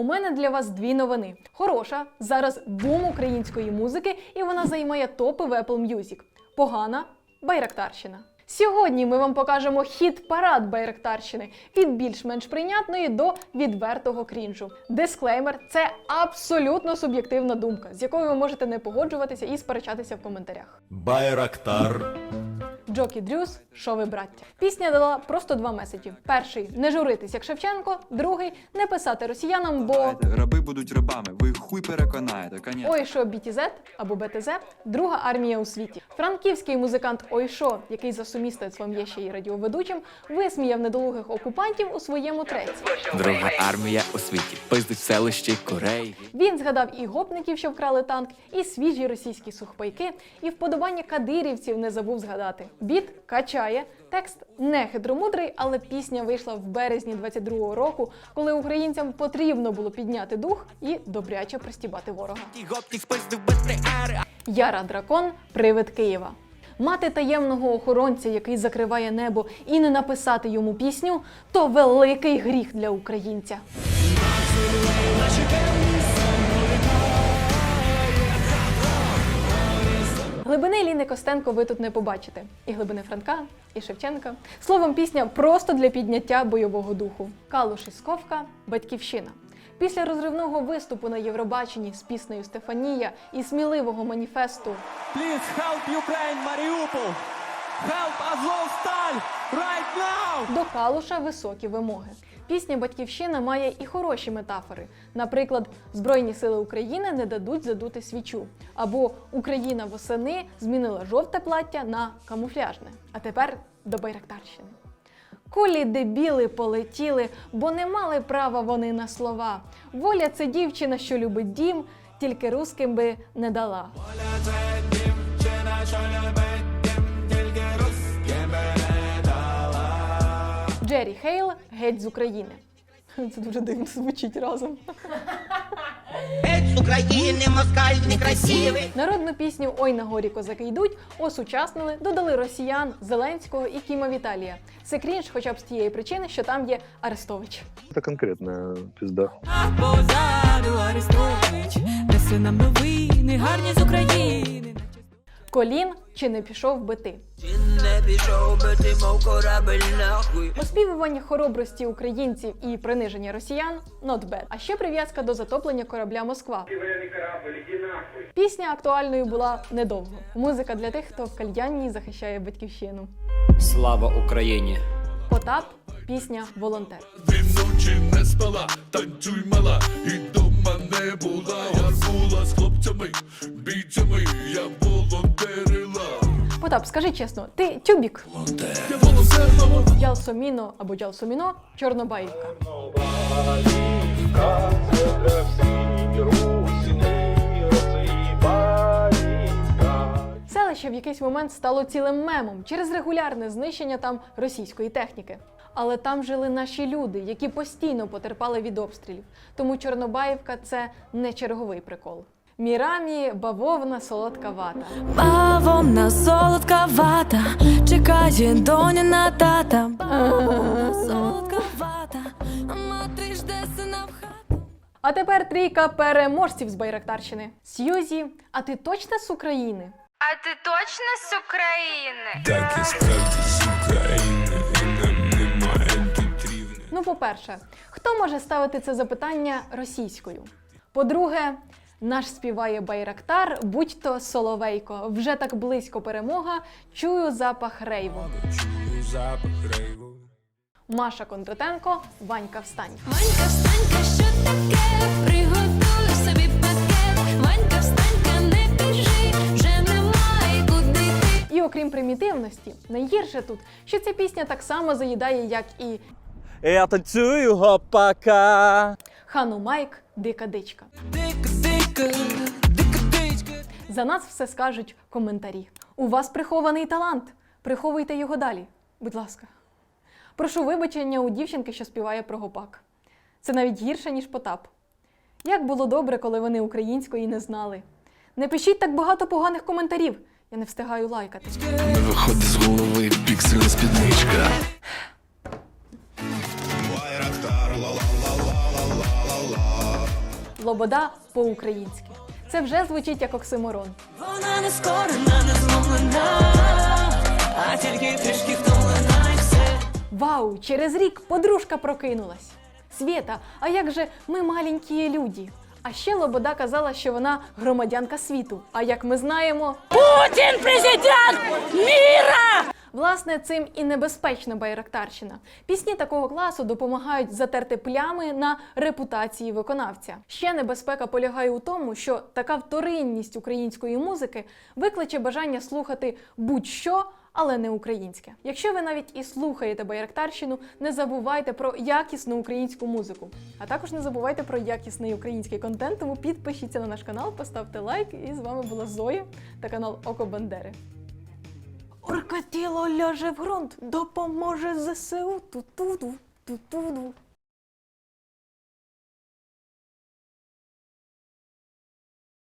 У мене для вас дві новини. Хороша, зараз бум української музики, і вона займає топи в Apple Music. Погана Байрактарщина. Сьогодні ми вам покажемо хіт парад Байрактарщини від більш-менш прийнятної до відвертого крінжу. Дисклеймер це абсолютно суб'єктивна думка, з якою ви можете не погоджуватися і сперечатися в коментарях. Байрактар. Джокі Дрюс, що ви браття. Пісня дала просто два меседжі: перший не журитись як Шевченко, другий не писати росіянам, бо Раби будуть рабами, ви хуй переконаєте, конечно. Ой, що BTZ або БТЗ – друга армія у світі. Франківський музикант Ойшо, який за сумісництвом є ще й радіоведучим, висміяв недолугих окупантів у своєму треці. Друга армія у світі пиздить селищі Кореї. Він згадав і гопників, що вкрали танк, і свіжі російські сухпайки, і вподобання кадирівців не забув згадати. Біт качає. Текст не хитромудрий, але пісня вийшла в березні 22-го року, коли українцям потрібно було підняти дух і добряче пристібати ворога. Яра Дракон привид Києва. Мати таємного охоронця, який закриває небо, і не написати йому пісню то великий гріх для українця. Глибини Ліни Костенко ви тут не побачите. І глибини Франка, і Шевченка. Словом, пісня просто для підняття бойового духу. Калуш і Сковка Батьківщина. Після розривного виступу на Євробаченні з піснею Стефанія і сміливого маніфесту Please help Ukraine, Mariupol! Help Azovstal right now! до Калуша високі вимоги. Пісня Батьківщина має і хороші метафори. Наприклад, Збройні сили України не дадуть задути свічу. Або Україна восени змінила жовте плаття на камуфляжне. А тепер до Байрактарщини. Кулі дебіли полетіли, бо не мали права вони на слова. Воля це дівчина, що любить дім, тільки русским би не дала. Джері Хейл геть з України. Це дуже дивно звучить разом. Геть з України москаль некрасивий. Народну пісню Ой на горі козаки йдуть осучаснили, додали росіян, Зеленського і Кіма Віталія. Це крінж, хоча б з тієї причини, що там є Арестович. Это конкретная пизда. позаду Арестович, несе нам новини, гарні з України. Колін чи не пішов би ти. Не пішов би ти, мов корабель нахуй. Оспівування хоробрості українців і приниження росіян not bad. А ще прив'язка до затоплення корабля Москва. Пісня актуальною була недовго. Музика для тих, хто в кальянній захищає батьківщину. Слава Україні! Потап, пісня Волонтер. Ти вночі не спала, танцюй мала, і дома не була. Я була з хлопцями, бійцями, я волонтерила. Потап, скажи чесно, ти тюбік? Я волонтерила. Джалсоміно або Джалсоміно Чорнобаївка. Селище в якийсь момент стало цілим мемом через регулярне знищення там російської техніки. Але там жили наші люди, які постійно потерпали від обстрілів. Тому Чорнобаївка це не черговий прикол. Мірамі бавовна солодка вата. Бавовна солодка вата, чекає доня на тата. Бавовна солодка вата, мати жде сина в хату. А тепер трійка переможців з Байрактарщини. Сьюзі, а ти точно з України? А ти точно з України? Так і справді з України, і нам немає тут рівня. Ну, по-перше, хто може ставити це запитання російською? По-друге, наш співає Байрактар, будь то Соловейко. Вже так близько перемога. Чую запах рейву. Чую запах рейву. Маша Кондратенко, Ванька встань. Ванька, встанька, що таке? Приготуй собі пакет. Ванька, встанька, не біжи, вже немає куди йти. І окрім примітивності, найгірше тут, що ця пісня так само заїдає, як і Я танцюю гопака. Хану Майк, Дика Дичка. Дика. За нас все скажуть коментарі. У вас прихований талант. Приховуйте його далі, будь ласка. Прошу вибачення у дівчинки, що співає про гопак. Це навіть гірше, ніж Потап. Як було добре, коли вони української не знали. Не пишіть так багато поганих коментарів. Я не встигаю лайкати. Не виходить з голови піксельна спідничка. Лобода по-українськи. Це вже звучить як оксиморон. Вона не скорена, не зломлена, а тільки трішки втомлена і все. Вау! Через рік подружка прокинулась. Свєта, а як же ми маленькі люди? А ще Лобода казала, що вона громадянка світу. А як ми знаємо, Путін президент міра! Власне, цим і небезпечна байрактарщина. Пісні такого класу допомагають затерти плями на репутації виконавця. Ще небезпека полягає у тому, що така вторинність української музики викличе бажання слухати будь-що. Але не українське. Якщо ви навіть і слухаєте байрактарщину, не забувайте про якісну українську музику. А також не забувайте про якісний український контент. Тому підпишіться на наш канал, поставте лайк. І з вами була Зоя та канал Око Бандери. Оркатіло ляже в ґрунт, допоможе ЗСУ. Ту-ту-ду, ту-ту-ду.